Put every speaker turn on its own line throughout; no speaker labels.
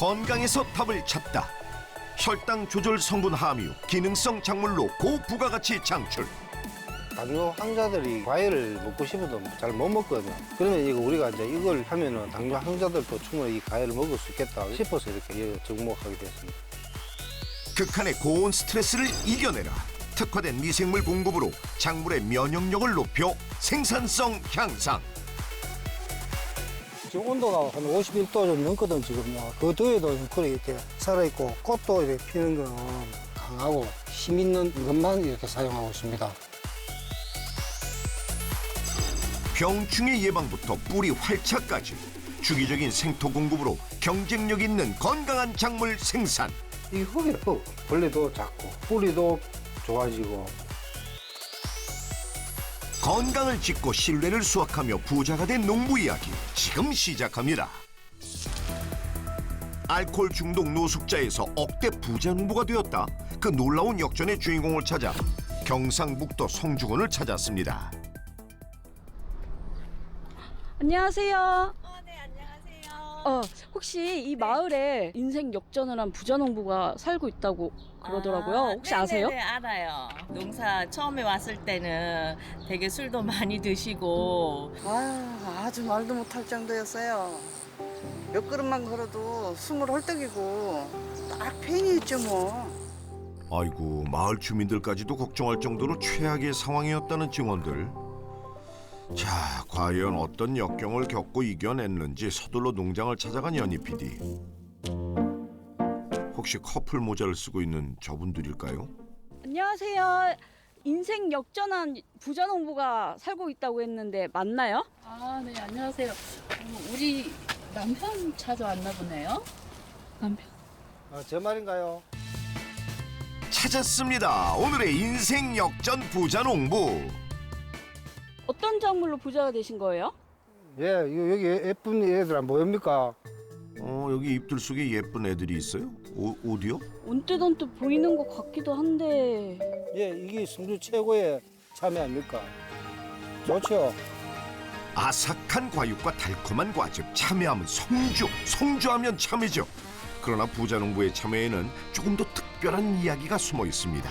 건강에서 답을 찾다. 혈당 조절 성분 함유, 기능성 작물로 고부가가치 창출.
당뇨 환자들이 과일을 먹고 싶어도 잘 못 먹거든요. 그러면 이거 우리가 이제 이걸 하면은 당뇨 환자들도 충분히 이 과일을 먹을 수 있겠다 싶어서 이렇게 접목하게 됐습니다.
극한의 고온 스트레스를 이겨내라. 특화된 미생물 공급으로 작물의 면역력을 높여 생산성 향상.
지금 온도가 한 51도 좀 넘거든 지금요. 그 더위도 좀 그래 이렇게 살아있고 꽃도 이렇게 피는 건 강하고 힘 있는 것만 이렇게 사용하고 있습니다.
병충해 예방부터 뿌리 활착까지 주기적인 생토 공급으로 경쟁력 있는 건강한 작물 생산.
이 흙이 흙 벌레도 작고 뿌리도 좋아지고
건강을 짓고 신뢰를 수확하며 부자가 된 농부 이야기 지금 시작합니다. 알코올 중독 노숙자에서 억대 부자 농부가 되었다. 그 놀라운 역전의 주인공을 찾아 경상북도 성주군을 찾았습니다.
안녕하세요.
어, 네, 안녕하세요.
어, 혹시 이 마을에 인생 역전을 한 부자 농부가 살고 있다고 그러더라고요.
아,
혹시 아세요?
네네네, 알아요. 농사 처음에 왔을 때는 되게 술도 많이 드시고
아유, 아주 말도 못할 정도였어요. 몇 걸음만 걸어도 숨을 헐떡이고 딱 팬이 있죠 뭐.
아이고 마을 주민들까지도 걱정할 정도로 최악의 상황이었다는 증언들. 자, 과연 어떤 역경을 겪고 이겨냈는지 서둘러 농장을 찾아간 연희 PD. 혹시 커플 모자를 쓰고 있는 저분들일까요?
안녕하세요. 인생 역전한 부자 농부가 살고 있다고 했는데 맞나요?
아, 네, 안녕하세요. 어, 우리 남편 찾아왔나 보네요.
남편.
아, 제 말인가요?
찾았습니다. 오늘의 인생 역전 부자 농부.
어떤 작물로 부자가 되신 거예요?
예, 여기 예쁜 애들 안 보입니까?
어, 여기 잎들 속에 예쁜 애들이 있어요? 오, 어디요?
언뜻 언뜻 보이는 것 같기도 한데
예, 이게 성주 최고의 참외 아닙니까? 좋죠.
아삭한 과육과 달콤한 과즙, 참외하면 성주, 성주하면 참외죠. 그러나 부자 농부의 참외에는 조금 더 특별한 이야기가 숨어 있습니다.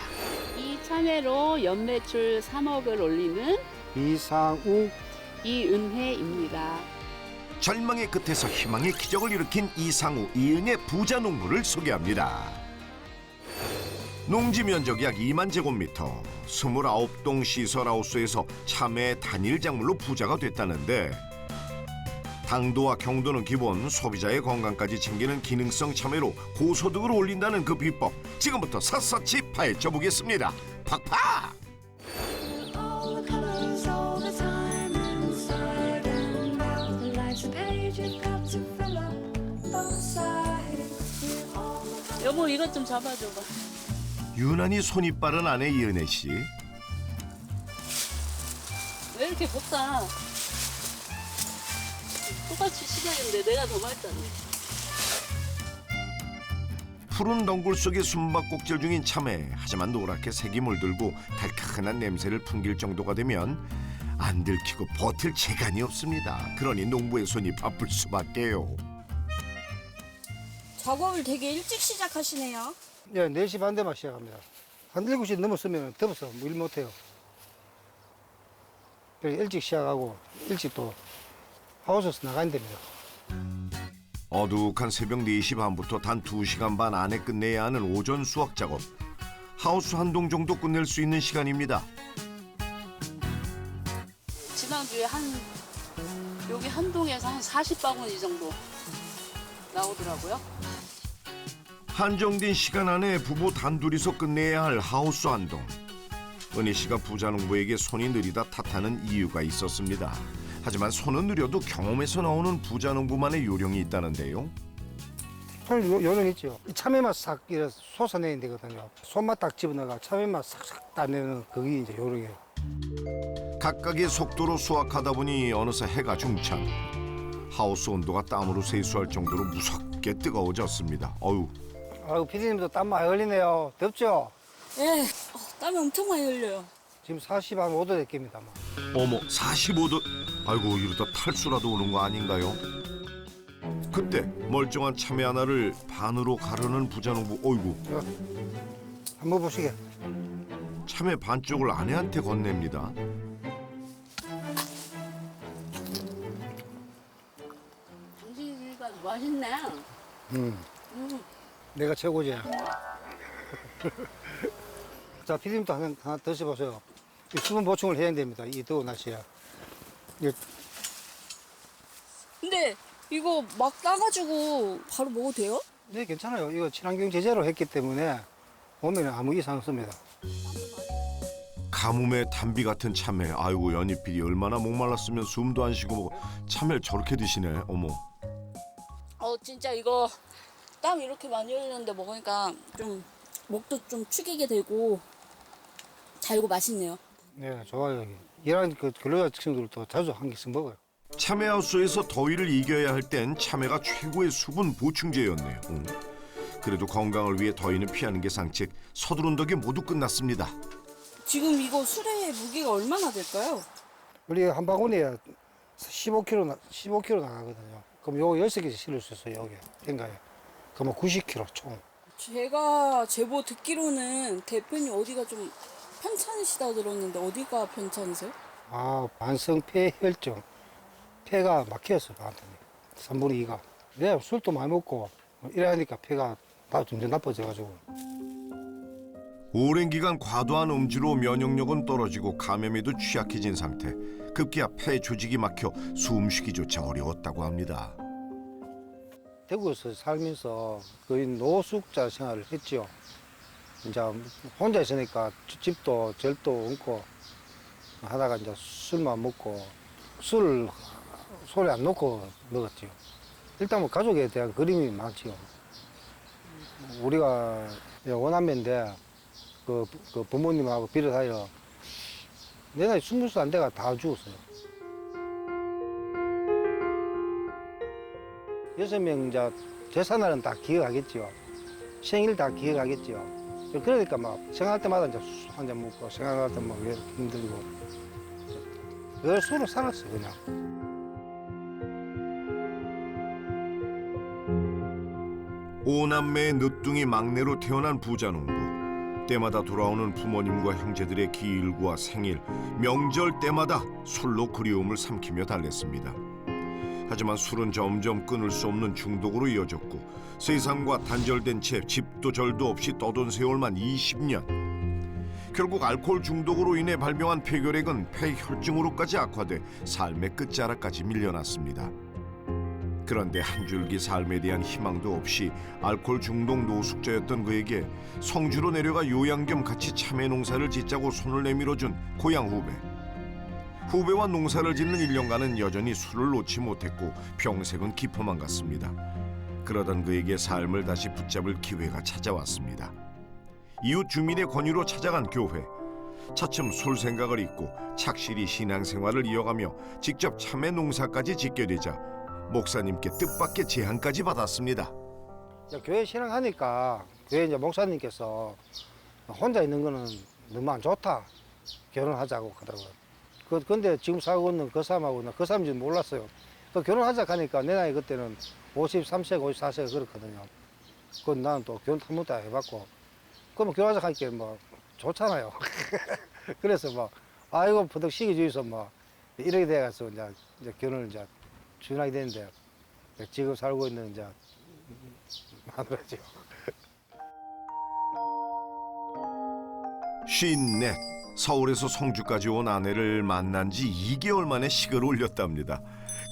이 참외로 연매출 3억을 올리는
이상우
이은혜입니다.
절망의 끝에서 희망의 기적을 일으킨 이상우, 이은의 부자 농부를 소개합니다. 농지 면적 약 2만 제곱미터, 29동 시설하우스에서 참외 단일 작물로 부자가 됐다는데 당도와 경도는 기본, 소비자의 건강까지 챙기는 기능성 참외로 고소득을 올린다는 그 비법 지금부터 샅샅이 파헤쳐 보겠습니다. 팍팍!
여보, 이것 좀 잡아줘봐.
유난히 손이 빠른 아내 이은혜 씨.
왜 이렇게 볶아? 똑같이 시작인데 내가 더 맛있다네.
푸른 덩굴 속의 숨바꼭질 중인 참외 하지만 노랗게 색이 물들고 달큰한 냄새를 풍길 정도가 되면 안 들키고 버틸 재간이 없습니다 그러니 농부의 손이 바쁠 수밖에요
작업을 되게 일찍 시작하시네요.
예, 4시 반 되면 시작합니다. 한 7시 넘었으면 더워서 일 못해요. 그래서 일찍 시작하고 일찍 또 하우스에서 나가야 됩니다.
어둑한 새벽 4시 반부터 단 2시간 반 안에 끝내야 하는 오전 수확 작업 하우스 한 동 정도 끝낼 수 있는 시간입니다
지난주에 한, 여기 한 동에서 한 40바구니 정도 나오더라고요.
한정된 시간 안에 부부 단둘이서 끝내야 할 하우스 한동. 은희 씨가 부자 농부에게 손이 느리다 탓하는 이유가 있었습니다. 하지만 손은 느려도 경험에서 나오는 부자 농부만의 요령이 있다는데요.
손 요- 요령 있죠. 이 참외맛 싹 이렇게 솟아내야 되거든요. 손맛 딱 집어넣어가 참외맛 싹싹 따내는 그게 이제 요령이에요.
각각의 속도로 수확하다 보니 어느새 해가 중창. 하우스 온도가 땀으로 세수할 정도로 무섭게 뜨거워졌습니다. 어유,
아유, 피디님도 땀 많이 흘리네요. 덥죠?
예, 땀이 엄청 많이 흘려요.
지금 40, 한 5도 됐겠습니다.
어머, 45도. 아이고 이러다 탈수라도 오는 거 아닌가요? 그때 멀쩡한 참외 하나를 반으로 가르는 부자농부 어이구
한번 보시게.
참외 반쪽을 아내한테 건넵니다.
당신이가 맛있네.
음. 내가 최고지. 자, 피디님도 하나, 하나 드셔보세요. 이 수분 보충을 해야 됩니다. 이 더운 날씨에. 이
근데 이거 막 따가지고 바로 먹어도 돼요?
네, 괜찮아요. 이거 친환경 제재로 했기 때문에 몸에는 아무 이상 없습니다.
가뭄에 단비 같은 참외. 아이고 연잎필이 얼마나 목말랐으면 숨도 안 쉬고. 참외를 저렇게 드시네. 어머.
어 진짜 이거 땀 이렇게 많이 흘리는데 먹으니까 좀 목도 좀 축이게 되고 달고 맛있네요.
네, 좋아요. 일하는 그 근로자 친구들도 자주 한 개씩 먹어요.
참외하우스에서 더위를 이겨야 할 땐 참외가 최고의 수분 보충제였네요. 응. 그래도 건강을 위해 더위는 피하는 게 상책. 서두른 덕에 모두 끝났습니다.
지금 이거 수레의 무게가 얼마나 될까요?
우리 한 바구니에 15kg, 나, 15kg 나가거든요. 그럼 요거 16개 실을 수 있어요, 여기. 탱가에. 그러면 90kg 총.
제가 제보 듣기로는 대표님 어디가 좀 편찮으시다 들었는데 어디가 편찮으세요?
아, 만성 폐 혈증. 폐가 막혔어요, 완전히. 3분의 2가. 네, 술도 많이 먹고 이러니까 폐가 다 점점 나빠져가지고.
오랜 기간 과도한 음주로 면역력은 떨어지고 감염에도 취약해진 상태. 급기야 폐 조직이 막혀 숨쉬기조차 어려웠다고 합니다.
대구에서 살면서 거의 노숙자 생활을 했죠. 이제 혼자 있으니까 집도 절도 없고 하다가 이제 술만 먹고 술을 손에 안 놓고 먹었죠. 일단 뭐 가족에 대한 그림이 많지요. 우리가 원남매인데 그, 그 부모님하고 비롯하여 내 나이 스무 살 안 돼가 다 죽었어요. 여섯 명 이제 제사날은 다 기억하겠죠. 생일 다 기억하겠죠. 그러니까 막 생각할 때마다 이제 술 한 잔 먹고 생각할 때막 왜 이렇게 힘들고 늘 술을 살았어 그냥.
오남매의 늦둥이 막내로 태어난 부자농부. 때마다 돌아오는 부모님과 형제들의 기일과 생일, 명절 때마다 술로 그리움을 삼키며 달랬습니다. 하지만 술은 점점 끊을 수 없는 중독으로 이어졌고 세상과 단절된 채 집도 절도 없이 떠돈 세월만 20년. 결국 알코올 중독으로 인해 발병한 폐결핵은 폐혈증으로까지 악화돼 삶의 끝자락까지 밀려났습니다. 그런데 한 줄기 삶에 대한 희망도 없이 알코올 중독 노숙자였던 그에게 성주로 내려가 요양 겸 같이 참외 농사를 짓자고 손을 내밀어준 고향 후배. 후배와 농사를 짓는 1년간은 여전히 술을 놓지 못했고 평생은 깊어만 갔습니다. 그러던 그에게 삶을 다시 붙잡을 기회가 찾아왔습니다. 이웃 주민의 권유로 찾아간 교회. 차츰 술 생각을 잊고 착실히 신앙생활을 이어가며 직접 참외 농사까지 짓게 되자 목사님께 뜻밖의 제안까지 받았습니다.
교회 신앙하니까 교회 이제 목사님께서 혼자 있는 거는 너무 안 좋다. 결혼하자고 하더라고요. 그, 근데 지금 살고 있는 그 사람하고는 그 사람인지 몰랐어요. 또 결혼하자 하니까 내 나이 그때는 53세가 54세가 그렇거든요. 그 나는 또 결혼 한 번도 안 해봤고. 그러면 결혼하자 하니까 뭐 좋잖아요. 그래서 뭐, 아이고, 부득 시기 주의서 뭐, 이렇게 돼가서 이제, 이제 결혼을 이제 준하게 됐는데, 지금 살고 있는 이제 마누라죠.
쉰넷 서울에서 성주까지 온 아내를 만난 지 2개월 만에 식을 올렸답니다.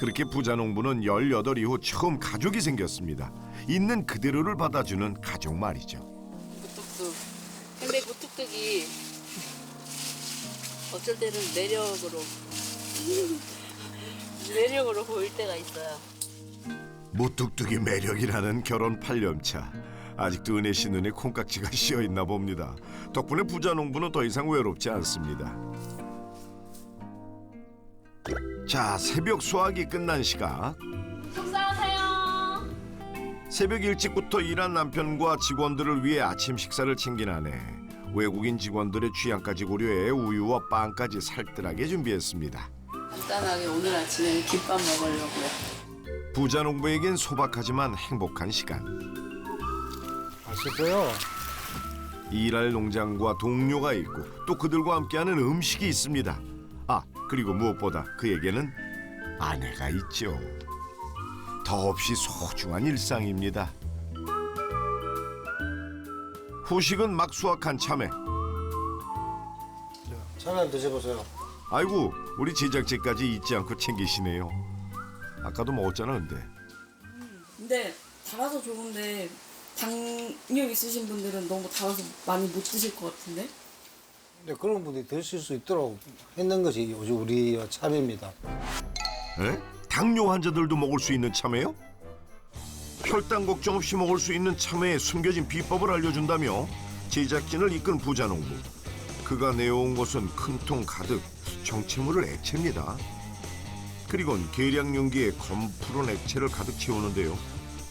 그렇게 부자 농부는 18 이후 처음 가족이 생겼습니다. 있는 그대로를 받아주는 가족 말이죠.
무뚝뚝. 근데 무뚝뚝이 어쩔 때는 매력으로 매력으로 보일 때가 있어요.
무뚝뚝이 매력이라는 결혼 8년 차. 아직도 은혜 씨 눈에 콩깍지가 씌어 있나 봅니다. 덕분에 부자 농부는 더 이상 외롭지 않습니다. 자, 새벽 수확이 끝난 시각.
속상하세요.
새벽 일찍부터 일한 남편과 직원들을 위해 아침 식사를 챙긴 아내. 외국인 직원들의 취향까지 고려해 우유와 빵까지 살뜰하게 준비했습니다.
간단하게 오늘 아침에 김밥 먹으려고요.
부자 농부에겐 소박하지만 행복한 시간.
맛있어요.
일할 농장과 동료가 있고 또 그들과 함께하는 음식이 있습니다. 아 그리고 무엇보다 그에게는 아내가 있죠. 더없이 소중한 일상입니다. 후식은 막 수확한 참외.
참외 한번 드셔보세요.
아이고 우리 제작진까지 잊지 않고 챙기시네요. 아까도 먹었잖아 근데.
근데 달아서 좋은데 당뇨 있으신 분들은 너무 달아서 많이 못 드실 것 같은데?
근데 그런 분이 드실 수 있도록 했는 것이 요즘 우리 참입니다.
에? 당뇨 환자들도 먹을 수 있는 참외요? 혈당 걱정 없이 먹을 수 있는 참외의 숨겨진 비법을 알려준다며 제작진을 이끈 부자농부. 그가 내어온 것은 큰 통 가득 정체물을 액체입니다. 그리곤 계량 용기에 검 푸른 액체를 가득 채우는데요.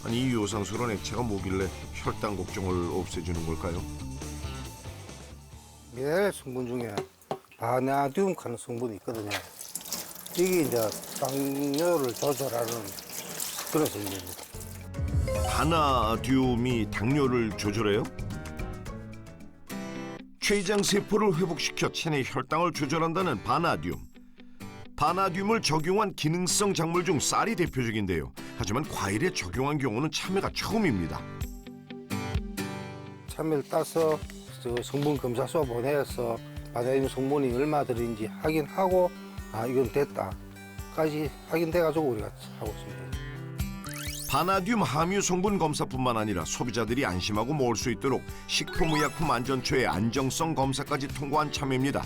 아니 이 요상스러운 액체가 뭐길래 혈당 걱정을 없애주는 걸까요?
미네랄 성분 중에 바나듐 하는 성분이 있거든요. 이게 이제 당뇨를 조절하는 그런 성분입니다.
바나듐이 당뇨를 조절해요? 췌장 세포를 회복시켜 체내 혈당을 조절한다는 바나듐. 바나듐을 적용한 기능성 작물 중 쌀이 대표적인데요. 하지만 과일에 적용한 경우는 참외가 처음입니다.
참외를 따서 저 성분 검사소 보내서 바나듐 성분이 얼마 들인지 확인하고 아 이건 됐다까지 확인돼가지고 우리가 하고 있습니다.
바나듐 함유 성분 검사뿐만 아니라 소비자들이 안심하고 먹을 수 있도록 식품의약품안전처의 안정성 검사까지 통과한 참외입니다.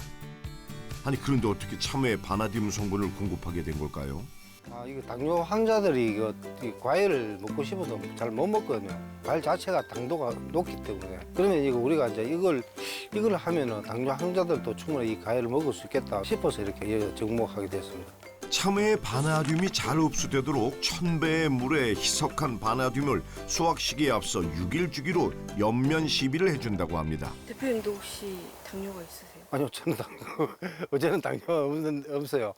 아니 그런데 어떻게 참외에 바나듐 성분을 공급하게 된 걸까요?
아 이거 당뇨 환자들이 이거 이 과일을 먹고 싶어도 잘 못 먹거든요. 과일 자체가 당도가 높기 때문에 그러면 이거 우리가 이제 이걸 이걸 하면은 당뇨 환자들도 충분히 이 과일을 먹을 수 있겠다 싶어서 이렇게 예, 접목하게 됐습니다.
참외의 바나듐이 잘 흡수되도록 천배의 물에 희석한 바나듐을 수확 시기에 앞서 6일 주기로 연면 시비를 해준다고 합니다.
대표님도 혹시 당뇨가 있으세요?
아니요 저는 당뇨 어제는 당뇨 없는 없어요.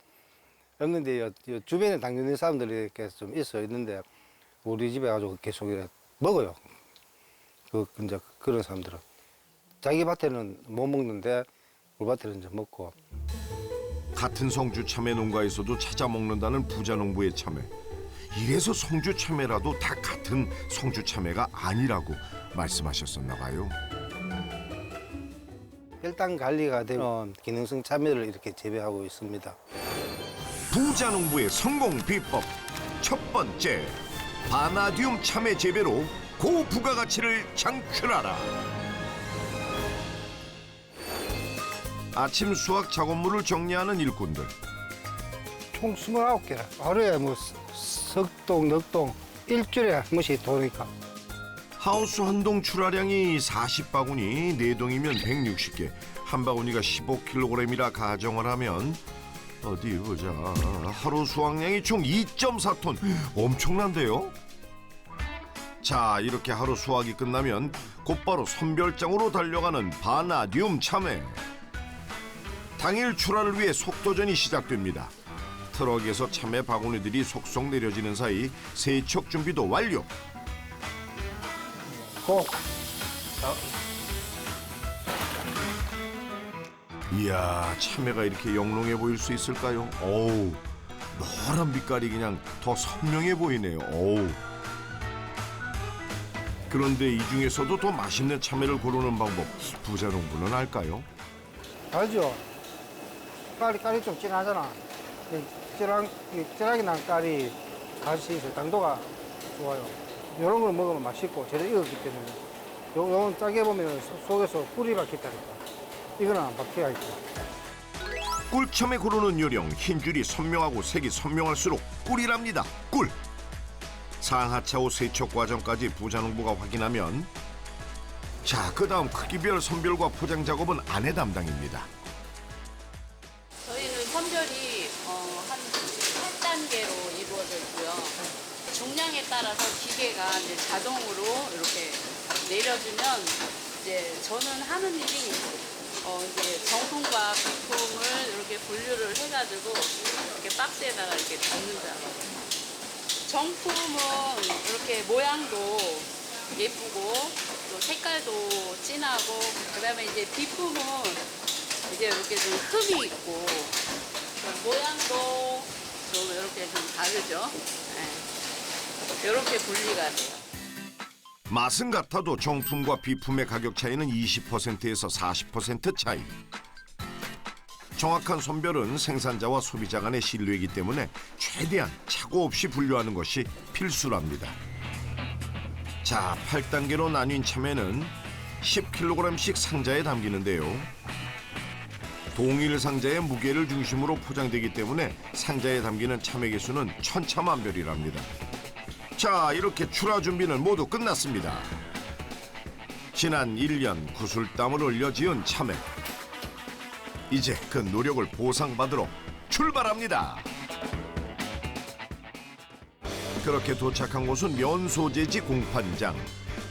없는데 요, 요 주변에 당뇨 있는 사람들이 이렇게 좀 있어 있는데 우리 집에 가지고 계속 이렇게 먹어요. 그 이제 그런 사람들은 자기 밭에는 못 먹는데 우리 밭에는 이제 먹고
같은 성주 참외 농가에서도 찾아 먹는다는 부자 농부의 참외. 이래서 성주 참외라도 다 같은 성주 참외가 아니라고 말씀하셨었나 봐요.
혈당 관리가 되는 기능성 참외를 이렇게 재배하고 있습니다.
부자 농부의 성공 비법 첫 번째 바나듐 참외 재배로 고부가가치를 창출하라. 아침 수확 작업물을 정리하는 일꾼들.
총 29개라 하루에 뭐 석동, 넉동 일주일에 한 번씩 도니까
하우스 한 동 출하량이 40바구니, 네동이면 160개, 한 바구니가 15kg이라 가정을 하면 어디 보자. 하루 수확량이 총 2.4톤. 엄청난데요? 자, 이렇게 하루 수확이 끝나면 곧바로 선별장으로 달려가는 바나듐 참외. 당일 출하를 위해 속도전이 시작됩니다. 트럭에서 참외 바구니들이 속속 내려지는 사이 세척 준비도 완료.
꼭
이야 참외가 이렇게 영롱해 보일 수 있을까요? 어우 노란 빛깔이 그냥 더 선명해 보이네요. 어우 그런데 이 중에서도 더 맛있는 참외를 고르는 방법 부자 농부는 알까요?
알죠? 깔이 깔이 좀 진하잖아. 이 찌랑이 난 깔이 같이 있어 당도가 좋아요. 이런 걸 먹으면 맛있고 제대로 익었기 때문에 요 요건 짜게 보면 속에서 꿀이 박혔다니까. 이거는 안 박혀야 있고.
꿀참외 고르는 요령 흰 줄이 선명하고 색이 선명할수록 꿀이랍니다. 꿀. 상하차 후 세척 과정까지 부자 농부가 확인하면 자 그다음 크기별 선별과 포장 작업은 아내 담당입니다.
저희는 선별이 어, 한 8단계로 이루어져 있고요. 중량에 따라서 기계가 이제 자동으로 이렇게 내려주면 이제 저는 하는 일이 어, 이제 정품과 비품을 이렇게 분류를 해가지고 이렇게 박스에다가 이렇게 담는다. 정품은 이렇게 모양도 예쁘고 또 색깔도 진하고 그다음에 이제 비품은 이제 이렇게 좀 흠이 있고 모양도 좀 이렇게 좀 다르죠. 네. 이렇게 분리가 돼요.
맛은 같아도 정품과 비품의 가격 차이는 20%에서 40% 차이. 정확한 선별은 생산자와 소비자 간의 신뢰이기 때문에 최대한 착오 없이 분류하는 것이 필수랍니다. 자, 8단계로 나뉜 참외는 10kg씩 상자에 담기는데요. 동일 상자의 무게를 중심으로 포장되기 때문에 상자에 담기는 참외 개수는 천차만별이랍니다. 자, 이렇게 출하 준비는 모두 끝났습니다. 지난 1년 구슬땀을 흘려 지은 참외. 이제 그 노력을 보상받으러 출발합니다. 그렇게 도착한 곳은 면소재지 공판장.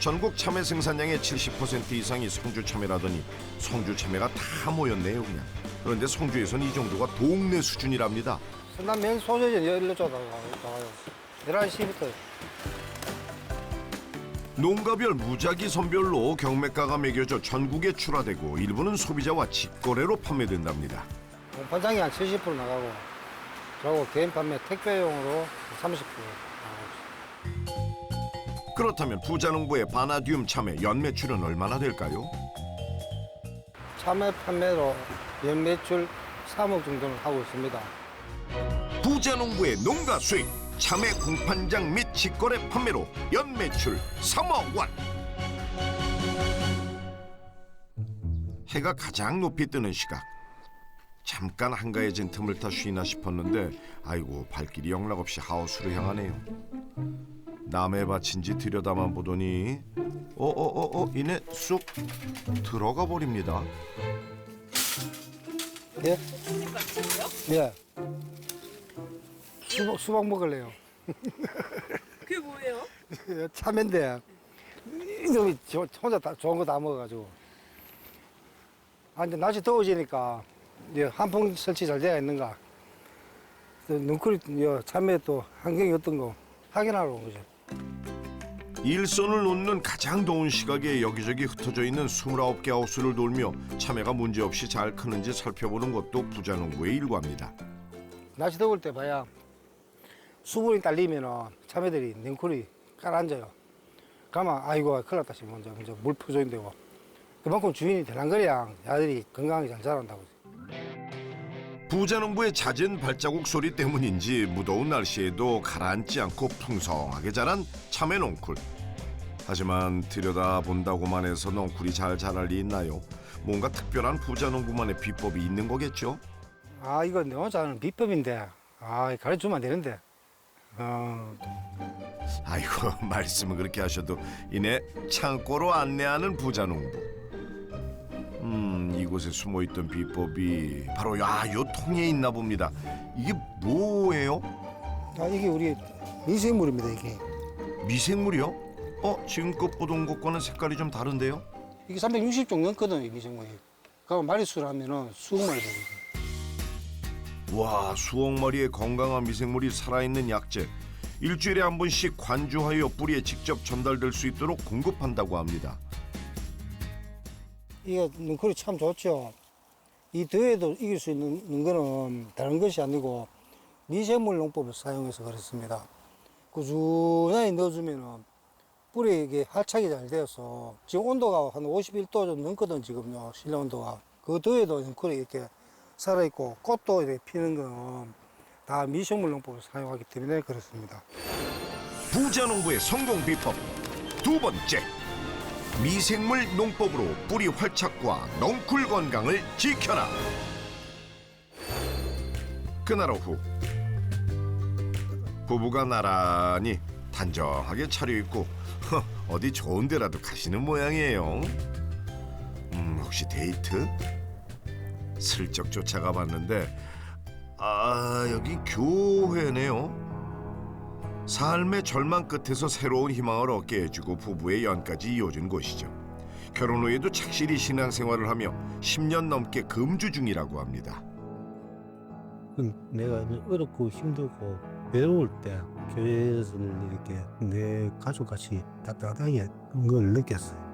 전국 참외 생산량의 70% 이상이 성주 참외라더니 성주 참외가 다 모였네요 그냥. 그런데 성주에선 이 정도가 동네 수준이랍니다.
난 면 소재지 열로 줘 나와요. 11시부터
농가별 무작위 선별로 경매가가 매겨져 전국에 출하되고 일부는 소비자와 직거래로 판매된답니다.
공판장이 한 70% 나가고 그리고 개인 판매 택배용으로 30% 나가고
그렇다면 부자농부의 바나듐 참외 연매출은 얼마나 될까요?
참외 판매로 연 매출 3억 정도는 하고 있습니다.
부자농부의 농가 수익 참외 공판장 및 직거래 판매로 연매출 3억 원. 해가 가장 높이 뜨는 시각. 잠깐 한가해진 틈을 타 쉬나 싶었는데 아이고 발길이 영락없이 하우스로 향하네요. 남의 밭인지 들여다만 보더니 어어어어 이내 쑥 들어가 버립니다.
예? 예. 수박, 수박 먹을래요.
그게 뭐예요?
참인데 이놈이 저- 혼자 다 좋은 거 다 먹어가지고. 아 이제 날씨 더워지니까 이제 한풍 설치 잘 되어 있는가. 또 눈코리 여 참외 또 환경이 어떤 거 확인하러 온 거죠.
일선을 놓는 가장 더운 시각에 여기저기 흩어져 있는 29개 하우스를 돌며 참외가 문제없이 잘 크는지 살펴보는 것도 부자농부의 일과입니다.
날씨 더울 때 봐야 수분이 딸리면은 참외들이 냉쿨이 깔아앉아요. 가만 아이고 큰일 났다 싶으면 이제, 이제 물 퍼져인되고 그만큼 주인이 대랑거려야 야들이 건강하게 잘 자란다고.
부자농부의 잦은 발자국 소리 때문인지 무더운 날씨에도 가라앉지 않고 풍성하게 자란 참외 농쿨. 하지만 들여다본다고만 해서 농쿨이 잘 자랄 리 있나요? 뭔가 특별한 부자농부만의 비법이 있는 거겠죠?
아 이거 내 혼자 하는 비법인데 아 가르쳐주면 안 되는데. 어,
아이고 말씀을 그렇게 하셔도 이내 창고로 안내하는 부자 농부. 음 이곳에 숨어 있던 비법이 바로 야요 통에 있나 봅니다. 이게 뭐예요?
아 이게 우리 미생물입니다 이게.
미생물이요? 어 지금껏 보던 것과는 색깔이 좀 다른데요?
이게 360종 넘거든요 이 미생물이. 그럼 마리수를 하면은 수억 마리 되거든요.
와 수억 마리의 건강한 미생물이 살아있는 약재. 일주일에 한 번씩 관주하여 뿌리에 직접 전달될 수 있도록 공급한다고 합니다.
이게 눈코리 참 좋죠. 이 더위에도 이길 수 있는, 거는 다른 것이 아니고 미생물 농법을 사용해서 그렇습니다. 꾸준히 넣어주면은 뿌리에 이게 활착이 잘 되어서 지금 온도가 한 51도 좀 넘거든 지금요 실내 온도가 그 더위에도 눈코리 이렇게 살아있고 꽃도 이렇게 피는 거는 다 미생물 농법을 사용하기 때문에 그렇습니다.
부자 농부의 성공 비법 두 번째 미생물 농법으로 뿌리 활착과 넝쿨 건강을 지켜라 그날 오후 부부가 나란히 단정하게 차려입고 허, 어디 좋은 데라도 가시는 모양이에요 음 혹시 데이트? 슬쩍 쫓아가 봤는데 아 여기 교회네요 삶의 절망 끝에서 새로운 희망을 얻게 해주고 부부의 연까지 이어진 곳이죠. 결혼 후에도 착실히 신앙생활을 하며 10년 넘게 금주 중이라고 합니다.
내가 어렵고 힘들고
외로울 때 교회에서는 이렇게 내 가족같이 따뜻하게 그런 걸 느꼈어요.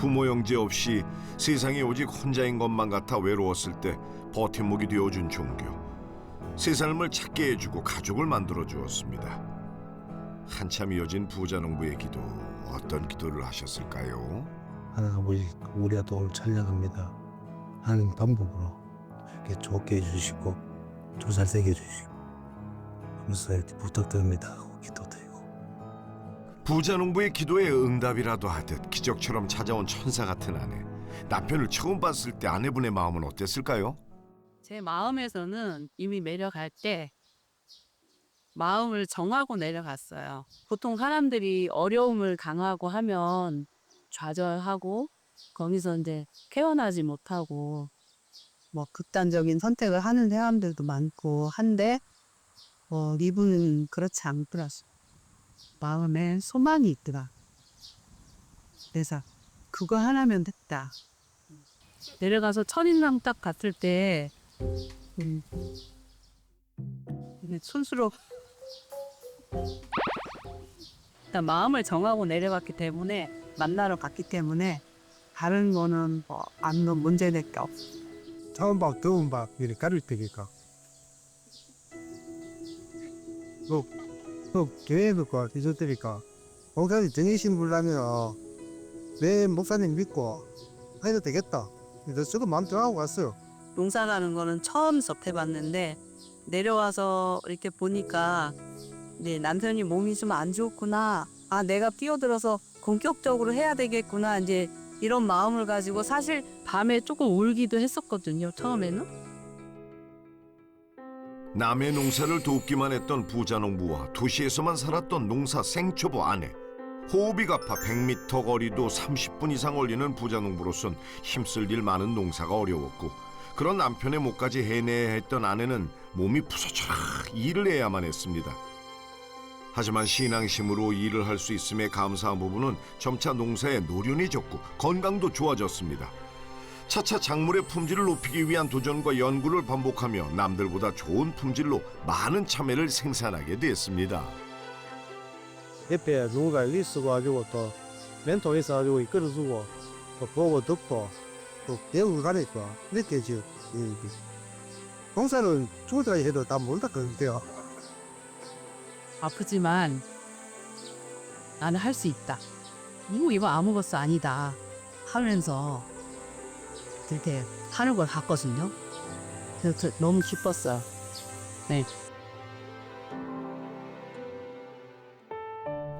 부모 형제 없이 세상에 오직 혼자인 것만 같아 외로웠을 때 버팀목이 되어준 종교. 새 삶을 찾게 해주고 가족을 만들어 주었습니다. 한참 이어진 부자 농부의 기도 어떤 기도를 하셨을까요?
하나님 아버지 우리 아들 찬양합니다. 하는 방법으로 이렇게 좋게 해주시고 조살 되게 해주시고 감사히 부탁드립니다 기도드리고
부자 농부의 기도에 응답이라도 하듯 기적처럼 찾아온 천사 같은 아내. 남편을 처음 봤을 때 아내분의 마음은 어땠을까요?
제 마음에서는 이미 내려갈 때 마음을 정하고 내려갔어요. 보통 사람들이 어려움을 당하고 하면 좌절하고 거기서 이제 깨어나지 못하고
뭐 극단적인 선택을 하는 사람들도 많고 한데 어, 이분은 그렇지 않더라. 마음에 소망이 있더라. 그래서 그거 하나면 됐다.
내려가서 천인당 딱 갔을 때 음,
근데 손수로
일단 마음을 정하고 내려갔기 때문에
만나러 갔기 때문에 다른 거는 뭐 아무 문제 될 게 없어.
처음 밥, 더운 밥 이렇게 가릴 때니까 그, 그그 뒤졌더니까 목사님 정해신 불라면 내 목사님 믿고 해도 되겠다 그래서 저도 마음 정하고 갔어요
농사 가는 거는 처음 접해봤는데 내려와서 이렇게 보니까 네, 남편이 몸이 좀 안 좋구나. 아 내가 뛰어들어서 본격적으로 해야 되겠구나. 이제 이런 마음을 가지고 사실
밤에 조금 울기도 했었거든요. 처음에는.
남의 농사를 돕기만 했던 부자 농부와 도시에서만 살았던 농사 생초보 아내. 호흡이 가파 100m 거리도 30분 이상 걸리는 부자 농부로선 힘쓸 일 많은 농사가 어려웠고 그런 남편의 목까지 해내야 했던 아내는 몸이 부서져라 일을 해야만 했습니다. 하지만 신앙심으로 일을 할 수 있음에 감사한 부분은 점차 농사에 노련해졌고 건강도 좋아졌습니다. 차차 작물의 품질을 높이기 위한 도전과 연구를 반복하며 남들보다 좋은 품질로 많은 참외를 생산하게 됐습니다.
옆에 누군가 일 있어가지고 또 멘토 있어가지고 이끌어주고 또 보고 듣고 또 배우고 가니까 느껴져 농사는 죽을 때까지 해도 다 모른다 그러는데요
아프지만 나는 할 수 있다. 뭐 이거 아무것도 아니다 하면서 이렇게 하는 걸 봤거든요. 그래서 너무 기뻤어요. 네.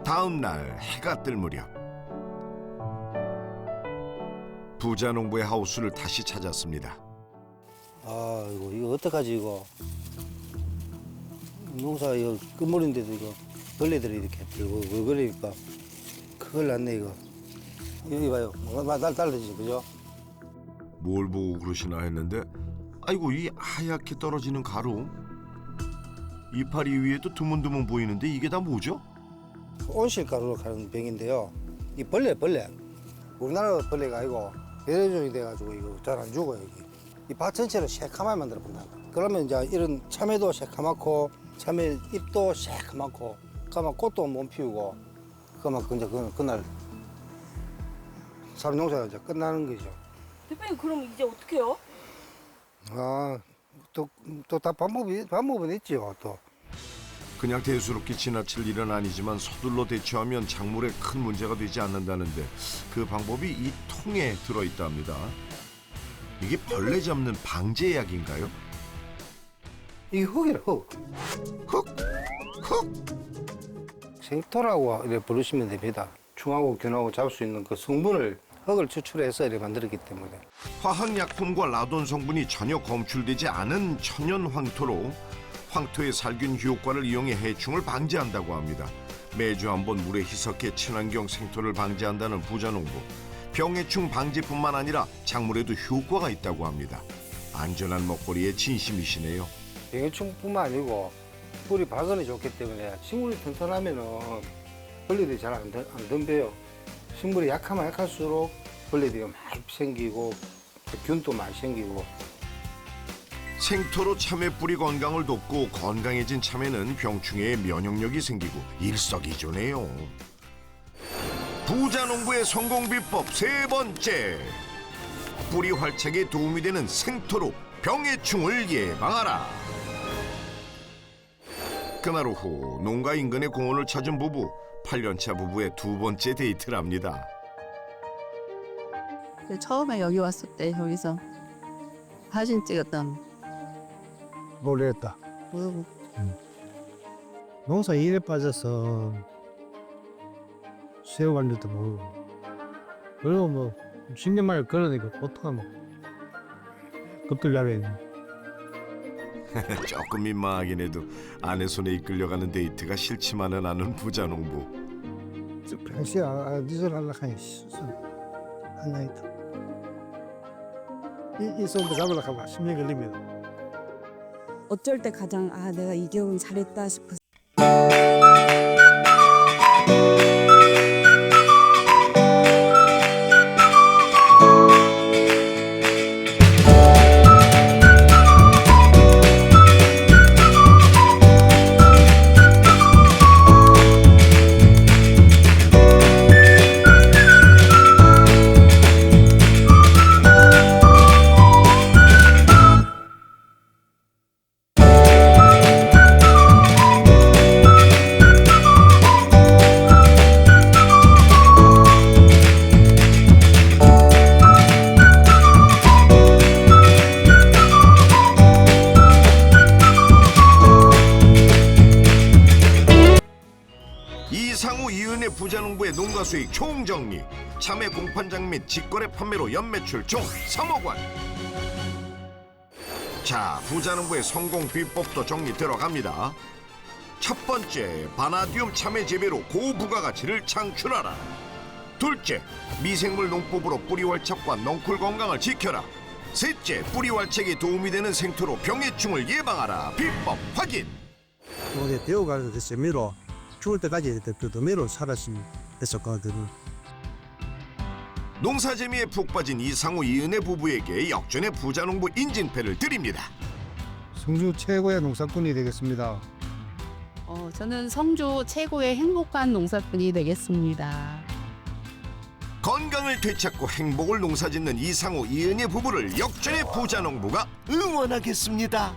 다음 날 해가 뜰 무렵 부자 농부의 하우스를 다시 찾았습니다.
아 이거 이거 어떡하지 이거 농사 이거 끝물인데도 이거 벌레들이 이렇게 들고 왜 그러니까 그걸 났네 이거 여기 봐요 날 달라지죠 그죠
뭘 보고 그러시나 했는데 아이고 이 하얗게 떨어지는 가루. 이파리 위에도 드문드문 보이는데 이게 다 뭐죠?
온실가루로 가는 병인데요. 이 벌레 벌레. 우리나라 벌레가 아니고 배려종이 돼가지고 이거 잘 안 죽어요 여기 이밭 전체를 새카맣게 만들어 본다. 그러면 이제 이런 참외도 새카맣고 참외 잎도 새카맣고 그러면 꽃도 못 피우고 그러면 이제 그, 그날 삼농사가 이제 끝나는 거죠
대표님 그럼 이제 어떻게 해요?
아, 또, 또 다 방법이, 방법은 있지요, 또.
그냥 대수롭게 지나칠 일은 아니지만 서둘러 대처하면 작물에 큰 문제가 되지 않는다는데 그 방법이 이 통에 들어있다 합니다. 이게 벌레 잡는 방제약인가요?
이게 흙이라, 흙.
흑! 흑!
생토라고 이렇게 부르시면 됩니다. 중하고 균하고 잡을 수 있는 그 성분을 흙을 추출해서 이렇게 만들었기 때문에.
화학약품과 라돈 성분이 전혀 검출되지 않은 천연 황토로 황토의 살균 효과를 이용해 해충을 방지한다고 합니다. 매주 한 번 물에 희석해 친환경 생토를 방지한다는 부자농부. 병해충 방지뿐만 아니라 작물에도 효과가 있다고 합니다. 안전한 먹거리에 진심이시네요.
병해충뿐만 아니고 뿌리 박은이 좋기 때문에 식물이 튼튼하면은 벌레들이 잘 안 덤벼요. 식물이 약하면 약할수록 벌레들이 많이 생기고 균도 많이 생기고
생토로 참외 뿌리 건강을 돕고 건강해진 참외는 병충해에 면역력이 생기고 일석이조네요. 부자 농부의 성공 비법 세 번째. 뿌리 활착에 도움이 되는 생토로 병해충을 예방하라. 그날 오후 농가 인근의 공원을 찾은 부부 8년차 부부의 두 번째 데이트랍니다.
그 처음에 여기 왔을 때 여기서 사진 찍었던
모르겠다.
그
농사 일에 빠져서 새우 관리도 모르고 그리고 뭐 10년 만에 보통은 뭐 급들려야
조금 민망하긴 해도 아내 손에 이끌려가는 데이트가 싫지만은 않은 부자 농부.
평시에 니들 하려고 하니 하나 있다 이, 이 손도 잡으려고 하면 10년 걸립니다.
어쩔 때 가장 아 내가 이 경우 잘했다 싶어
이 직거래 판매로 연매출 총 3억 원. 자, 부자 농부의 성공 비법도 정리 들어갑니다. 첫 번째, 바나디움 참외 재배로 고부가가치를 창출하라. 둘째, 미생물 농법으로 뿌리 활착과 넝쿨 건강을 지켜라. 셋째, 뿌리 활착에 도움이 되는 생토로 병해충을 예방하라. 비법 확인.
어디 대우가서 재미로 죽을 때까지 그 재미로 살았으면 됐었거든
농사 재미에 푹 빠진 이상우 이은혜 부부에게 역전의 부자 농부 인증패를 드립니다.
성주 최고의 농사꾼이 되겠습니다
어, 저는 성주 최고의 행복한 농사꾼이 되겠습니다.
건강을 되찾고 행복을 농사짓는 이상우 이은혜 부부를 역전의 부자 농부가 응원하겠습니다.